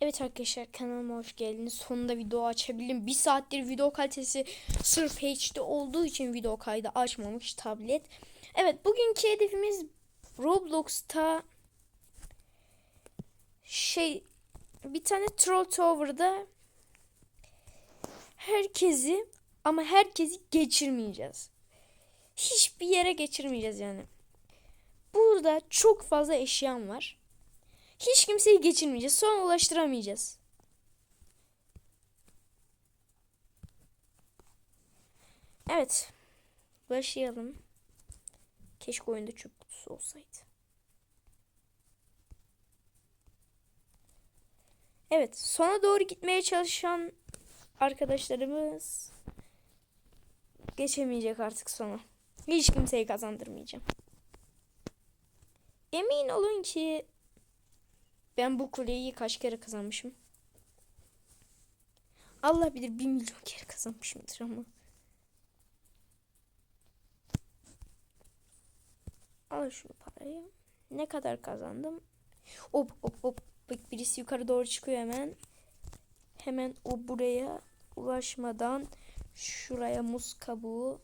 Evet arkadaşlar kanalıma hoş geldiniz. Sonunda video açabildim. Bir saattir video kalitesi sırf HD olduğu için video kaydı açmamış tablet. Evet bugünkü hedefimiz Roblox'ta şey bir tane Troll Tower'da herkesi ama herkesi geçirmeyeceğiz. Hiçbir yere geçirmeyeceğiz yani. Burada çok fazla eşyam var. Hiç kimseyi geçirmeyeceğiz. Sonra ulaştıramayacağız. Evet. Başlayalım. Keşke oyunda çöp kutusu olsaydı. Evet. Sona doğru gitmeye çalışan arkadaşlarımız geçemeyecek artık sona. Hiç kimseyi kazandırmayacağım. Emin olun ki ben bu kuleyi kaç kere kazanmışım? Allah bilir bir milyon kere kazanmışımdır ama. Al şu parayı. Ne kadar kazandım? Hop hop hop. Bak birisi yukarı doğru çıkıyor hemen. Hemen o buraya ulaşmadan şuraya muz kabuğu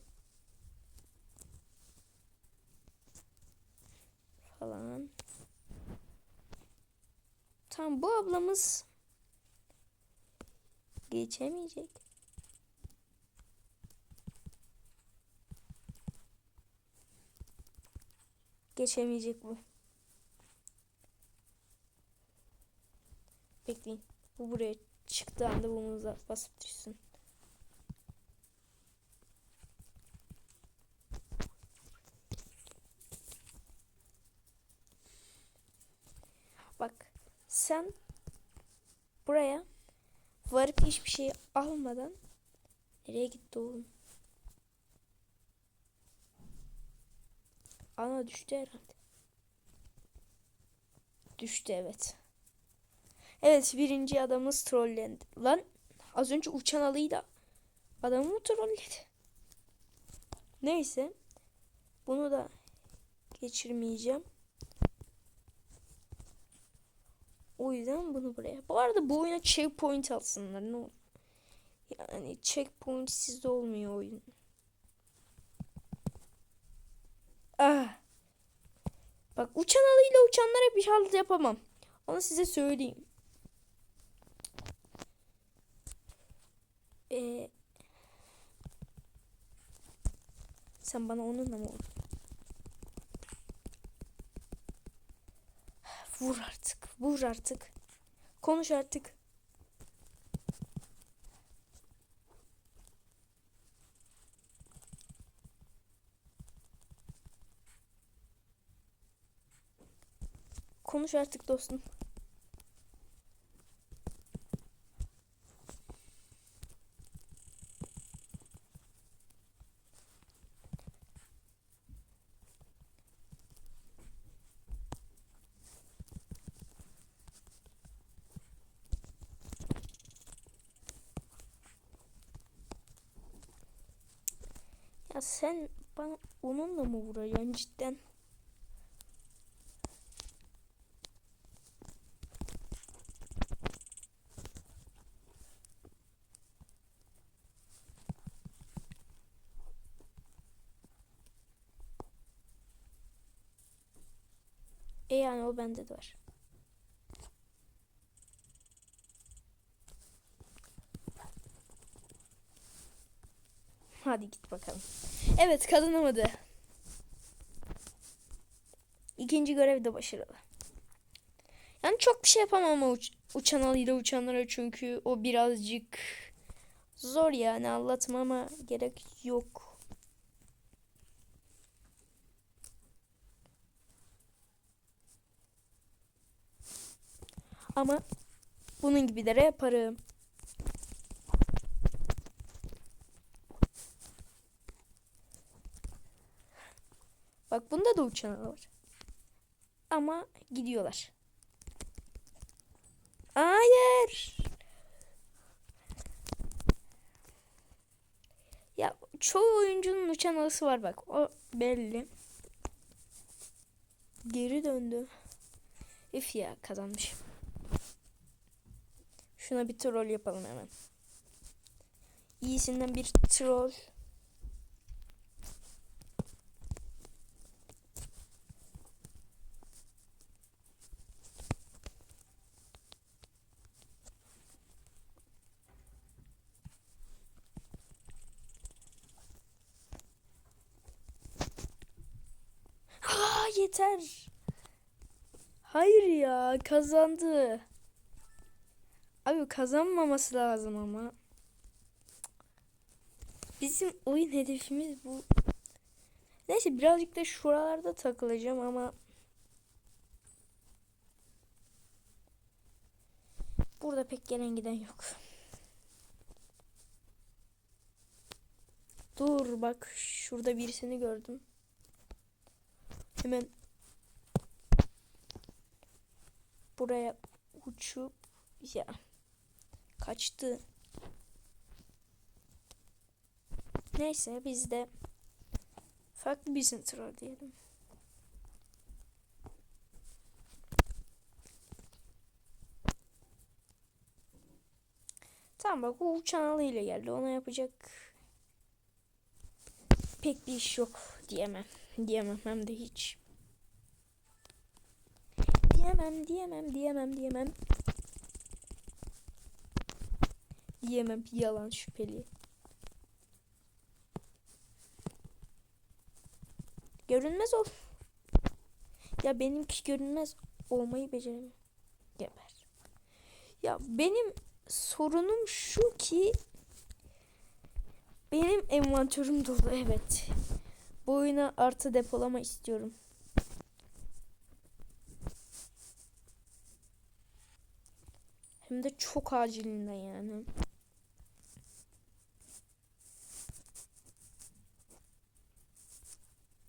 falan. Tam bu ablamız geçemeyecek. Geçemeyecek bu. Bekleyin. Bu buraya çıktığı anda bu muza basıp düşsün. Bak sen buraya varıp hiçbir şey almadan nereye gitti oğlum? Ana düştü herhalde. Düştü evet. Evet birinci adamımız trollendi. Lan az önce uçan alıyla adamı mı trolledi? Neyse. Bunu da geçirmeyeceğim. O yüzden bunu buraya. Bu arada bu oyuna checkpoint alsınlar ne olur. Yani checkpoint sizde olmuyor oyun. Ah. Bak uçan alıyla uçanlara bir halt yapamam. Onu size söyleyeyim. Ee, sen bana onunla mı vurdun? Vur artık. Vur artık. Konuş artık. Konuş artık dostum. Ya sen bana onunla mı vuruyorsun cidden? E yani o bende de var. Hadi git bakalım. Evet kazanamadı. İkinci görev de başarılı. Yani çok bir şey yapamam o uç uçan alıyla uçanlara çünkü o birazcık zor yani anlatmama gerek yok. Ama bunun gibilere yaparım. Bak bunda da uçan var. Ama gidiyorlar. Hayır. Ya çoğu oyuncunun uçan alısı var bak. O belli. Geri döndü. Üf ya kazanmış. Şuna bir troll yapalım hemen. İyisinden bir troll. Aa, yeter. Hayır ya kazandı. Abi kazanmaması lazım ama. Bizim oyun hedefimiz bu. Neyse birazcık da şuralarda takılacağım ama burada pek gelen giden yok. Dur bak şurada birisini gördüm. Hemen buraya uçup ya kaçtı. Neyse biz de farklı bir troll diyelim. Tamam bak o uçan alıyla geldi. Ona yapacak pek bir iş yok diyemem. Diyemem hem de hiç. Diyemem, diyemem, diyemem, diyemem. Diyemem yalan şüpheli. Görünmez ol. Ya benimki görünmez olmayı beceremiyor. Geber. Ya benim sorunum şu ki benim envanterim dolu evet. Bu oyuna artı depolama istiyorum. Hem de çok acilinden yani.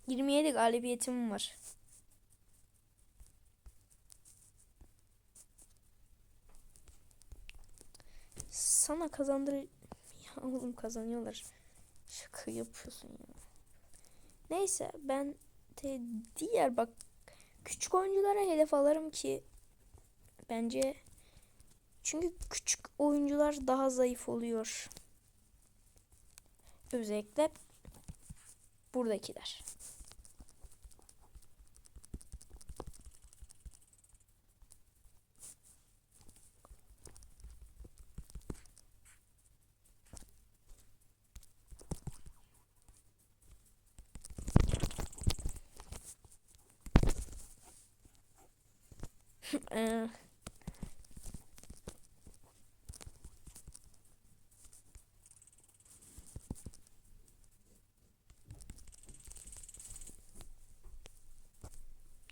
Yirmi yedi galibiyetim var. Sana kazandır... Ya oğlum kazanıyorlar. Şaka yapıyorsun ya. Neyse ben diğer bak küçük oyunculara hedef alırım ki bence çünkü küçük oyuncular daha zayıf oluyor. Özellikle buradakiler.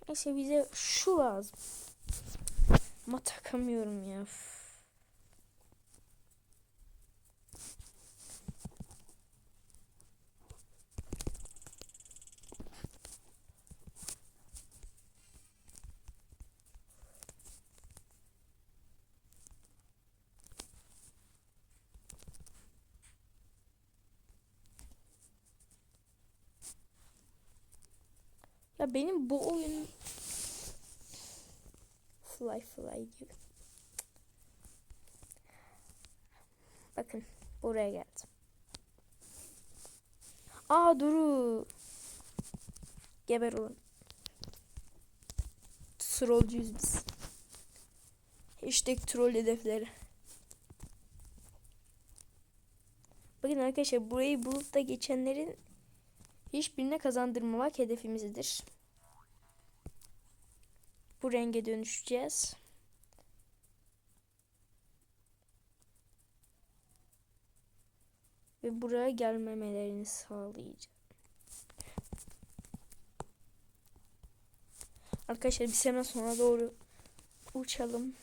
Neyse bize şu lazım. Ama takamıyorum ya. Ya benim bu oyun fly fly diyor. Bakın buraya geldim. Aa Duru. Geber olun. Trollcuyuz biz. Hashtag troll hedefleri. Bakın arkadaşlar burayı bulup da geçenlerin hiçbirine kazandırmamak hedefimizdir. Bu renge dönüşeceğiz. Ve buraya gelmemelerini sağlayacağız. Arkadaşlar bir sene sonra doğru uçalım.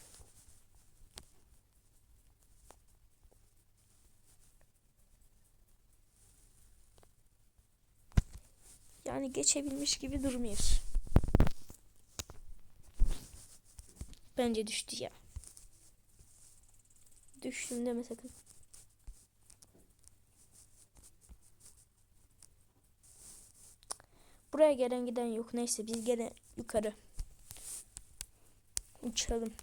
Yani geçebilmiş gibi durmuyor. Bence düştü ya. Düştüm deme sakın. Buraya gelen giden yok. Neyse biz gene yukarı. Uçalım.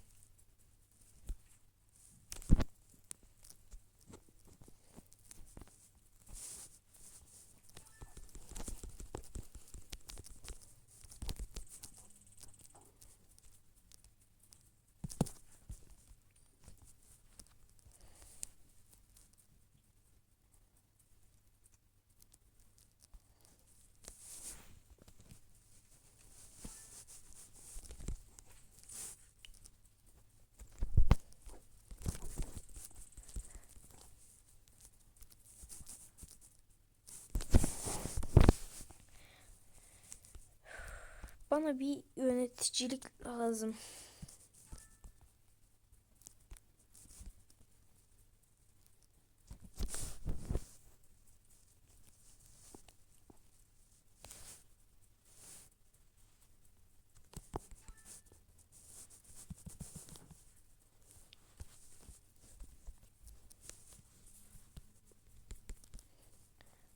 Bana bir yöneticilik lazım.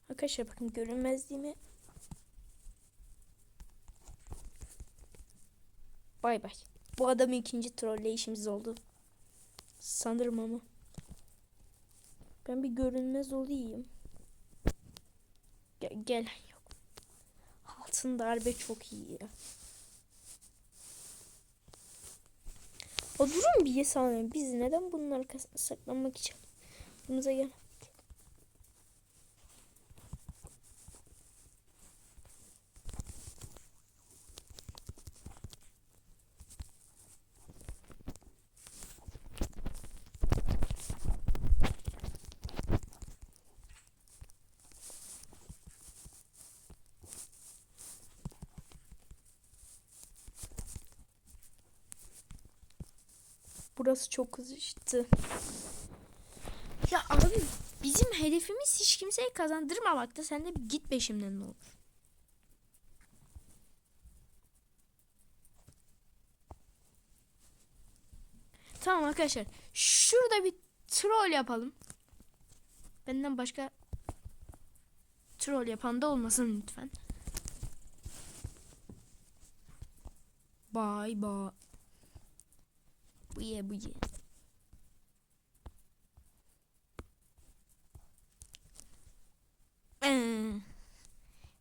Arkadaşlar bakın görünmezliğimi Bay bay. Bu adam ikinci trolleyişimiz oldu. Sanırım ama. Ben bir görünmez olayım. Ge- gelen yok. Altın darbe çok iyi ya. O durun bir yesalmayın. Biz neden bunun arkasına saklanmak için? Aklımıza gel. Burası çok kızıştı. Ya abi bizim hedefimiz hiç kimseye kazandırmamakta. Sen de git peşimden ne olur. Tamam arkadaşlar. Şurada bir troll yapalım. Benden başka troll yapan da olmasın lütfen. Bye bye. Bu ye bu ye.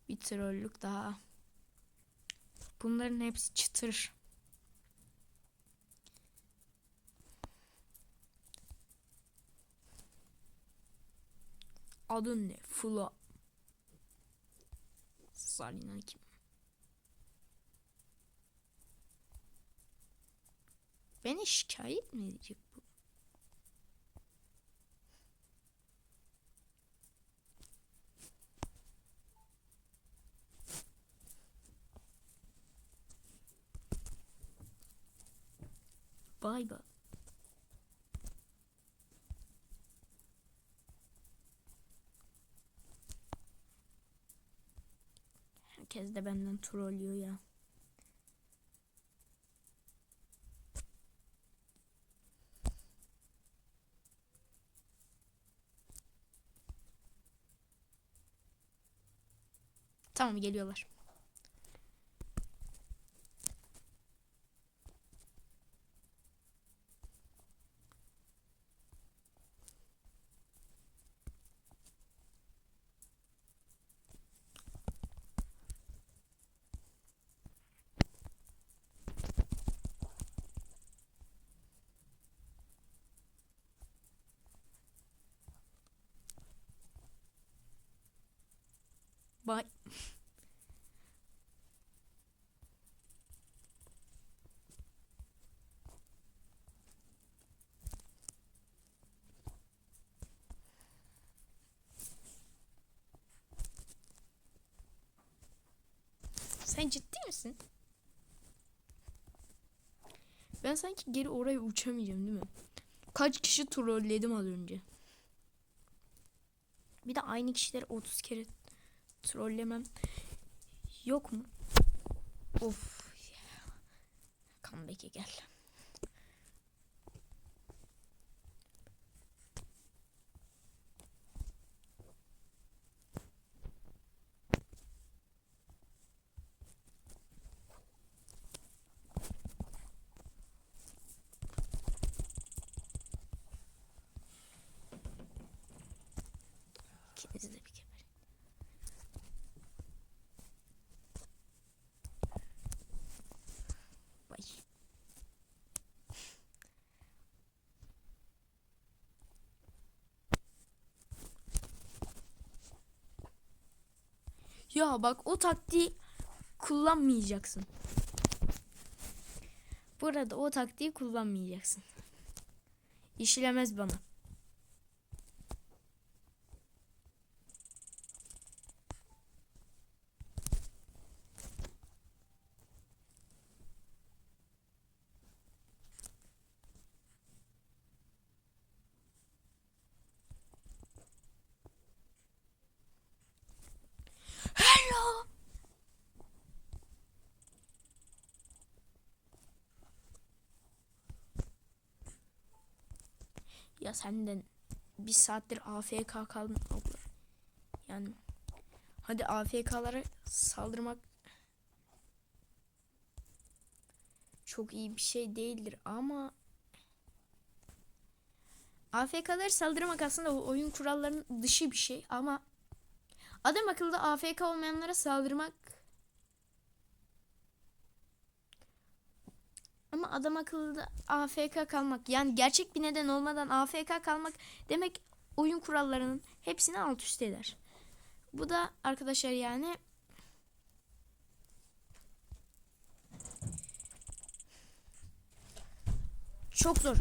Bir trollük daha. Bunların hepsi çıtır. Adın ne? Fula. Salina kim? Beni şikayet mi edecek bu? Bay bay. Herkes de benden trollüyor ya. Geliyorlar. Bye. Sen ciddi misin? Ben sanki geri oraya uçamayacağım değil mi? Kaç kişi trolledim az önce. Bir de aynı kişileri 30 kere trollemem yok mu? Of. Comeback'e gel. İkinizi de bir geberin. Vay. Ya bak o taktiği kullanmayacaksın. Burada o taktiği kullanmayacaksın. İşlemez bana. Ya senden bir saattir AFK kaldın abla. Yani hadi AFK'lara saldırmak çok iyi bir şey değildir ama AFK'ları saldırmak aslında oyun kurallarının dışı bir şey ama adam akıllı AFK olmayanlara saldırmak ama adam akıllı AFK kalmak yani gerçek bir neden olmadan AFK kalmak demek oyun kurallarının hepsini alt üst eder. Bu da arkadaşlar yani çok zor.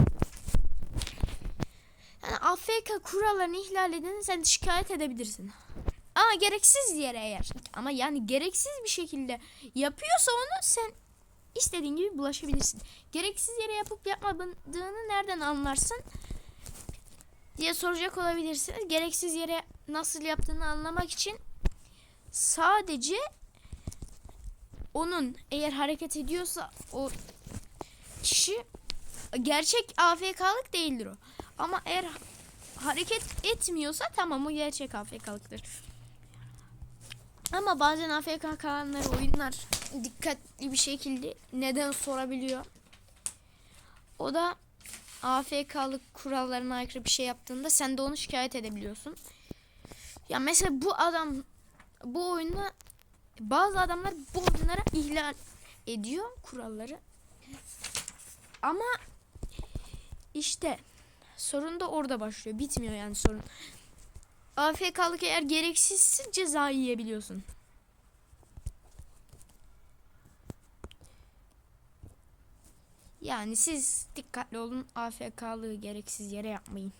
Yani AFK kurallarını ihlal edeni sen şikayet edebilirsin. Ama gereksiz yere eğer ama yani gereksiz bir şekilde yapıyorsa onu sen istediğin gibi bulaşabilirsin. Gereksiz yere yapıp yapmadığını nereden anlarsın diye soracak olabilirsiniz. Gereksiz yere nasıl yaptığını anlamak için sadece onun eğer hareket ediyorsa o kişi gerçek AFK'lık değildir o. Ama eğer hareket etmiyorsa tamam o gerçek AFK'lıktır. Ama bazen AFK kalanlar oyunlar dikkatli bir şekilde neden sorabiliyor. O da AFK'lık kurallarına aykırı bir şey yaptığında sen de onu şikayet edebiliyorsun. Ya mesela bu adam bu oyunda bazı adamlar bu oyunlara ihlal ediyor kuralları. Ama işte sorun da orada başlıyor. Bitmiyor yani sorun. AFK'lık eğer gereksizse ceza yiyebiliyorsun. Yani siz dikkatli olun. AFK'lığı gereksiz yere yapmayın.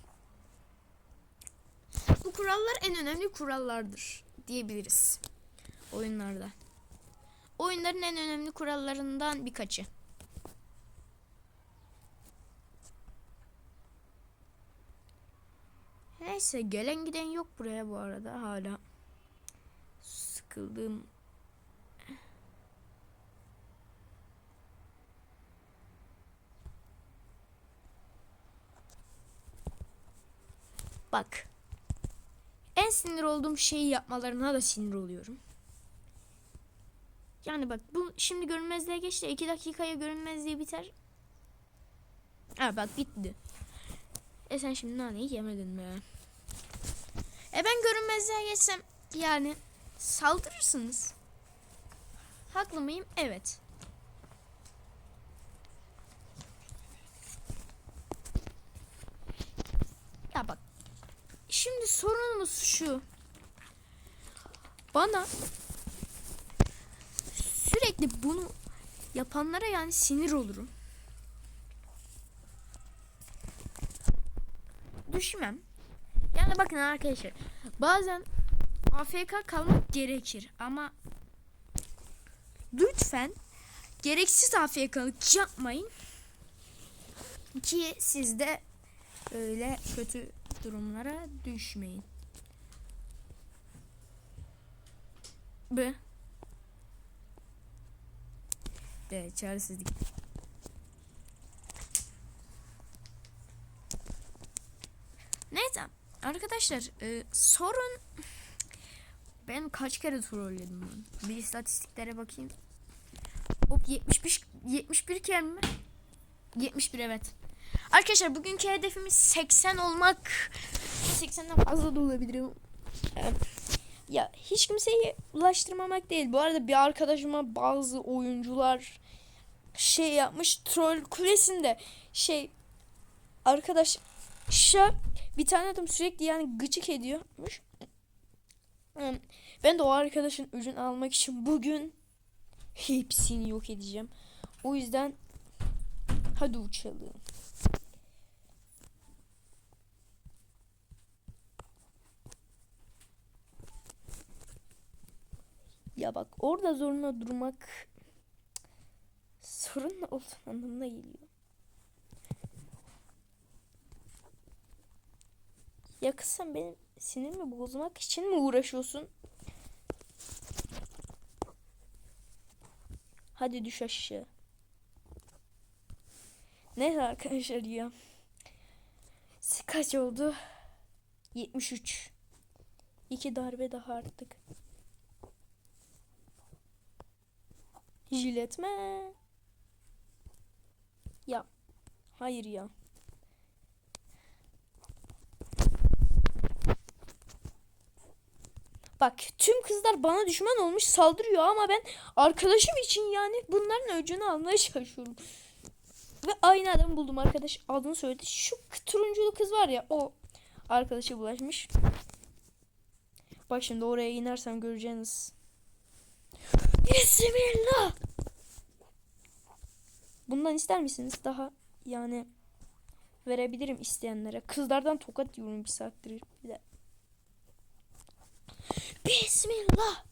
Bu kurallar en önemli kurallardır diyebiliriz. Oyunlarda. Oyunların en önemli kurallarından birkaçı. Neyse gelen giden yok buraya bu arada hala. Sıkıldım. Bak. En sinir olduğum şeyi yapmalarına da sinir oluyorum. Yani bak bu şimdi görünmezliğe geçti. 2 dakikaya görünmezliği biter. Ha bak bitti. E sen şimdi naneyi yemedin mi? E ben görünmezliğe geçsem yani saldırırsınız. Haklı mıyım? Evet. Ya bak. Şimdi sorunumuz şu. Bana sürekli bunu yapanlara yani sinir olurum. Düşmem. Yani bakın arkadaşlar. Bazen AFK kalmak gerekir ama lütfen gereksiz AFK'lık yapmayın ki siz de öyle kötü durumlara düşmeyin. B. B çaresizlik. Neyse arkadaşlar e, sorun ben kaç kere trolledim bunu. Bir istatistiklere bakayım. Hop 71 71 kere mi? 71 evet. Arkadaşlar bugünkü hedefimiz 80 olmak. 80'den fazla da olabilir. Ee, ya hiç kimseyi ulaştırmamak değil. Bu arada bir arkadaşıma bazı oyuncular şey yapmış troll kulesinde şey arkadaş şa bir tane adam sürekli yani gıcık ediyormuş. Hmm, Ben de o arkadaşın öcünü almak için bugün hepsini yok edeceğim. O yüzden hadi uçalım. Ya bak orada zoruna durmak sorun olduğu anlamına geliyor. Ya kız sen benim sinirimi bozmak için mi uğraşıyorsun? Hadi düş aşağı. Neyse arkadaşlar ya. Kaç oldu? 73. İki darbe daha attık. Jiletme. Ya. Hayır ya. Bak tüm kızlar bana düşman olmuş saldırıyor ama ben arkadaşım için yani bunların öcünü almaya çalışıyorum. Ve aynı adamı buldum arkadaş adını söyledi. Şu turunculu kız var ya o arkadaşa bulaşmış. Bak şimdi oraya inersem göreceğiniz. Bismillah. Bundan ister misiniz? Daha yani verebilirim isteyenlere. Kızlardan tokat yiyorum bir saattir. Bir de. Bismillah.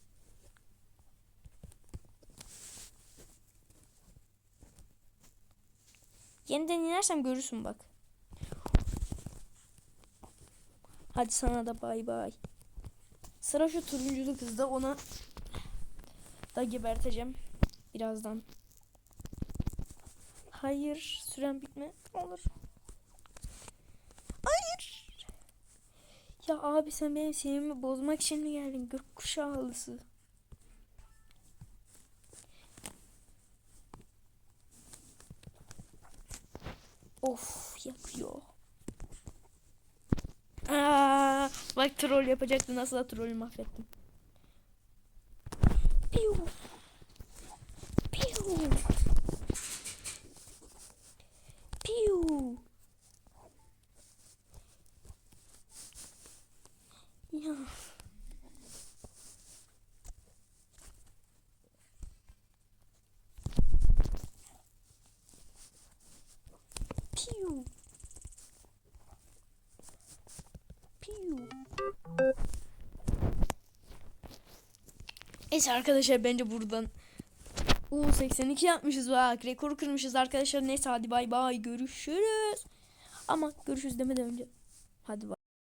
Yeniden inersem görürsün bak. Hadi sana da bay bay. Sıra şu turunculu kızda ona da geberteceğim birazdan. Hayır, süren bitme. Olur. Hayır. Ya abi sen benim sinirimi bozmak için mi geldin? Gökkuşağı halısı. Of yakıyor. Aa, bak troll yapacaktı nasıl da trollü mahvettim. Piu. Piu. Piu. Ya. Neyse arkadaşlar bence buradan U82 yapmışız bak. Rekoru kırmışız arkadaşlar. Neyse hadi bay bay görüşürüz. Ama görüşürüz demeden önce. Hadi bay.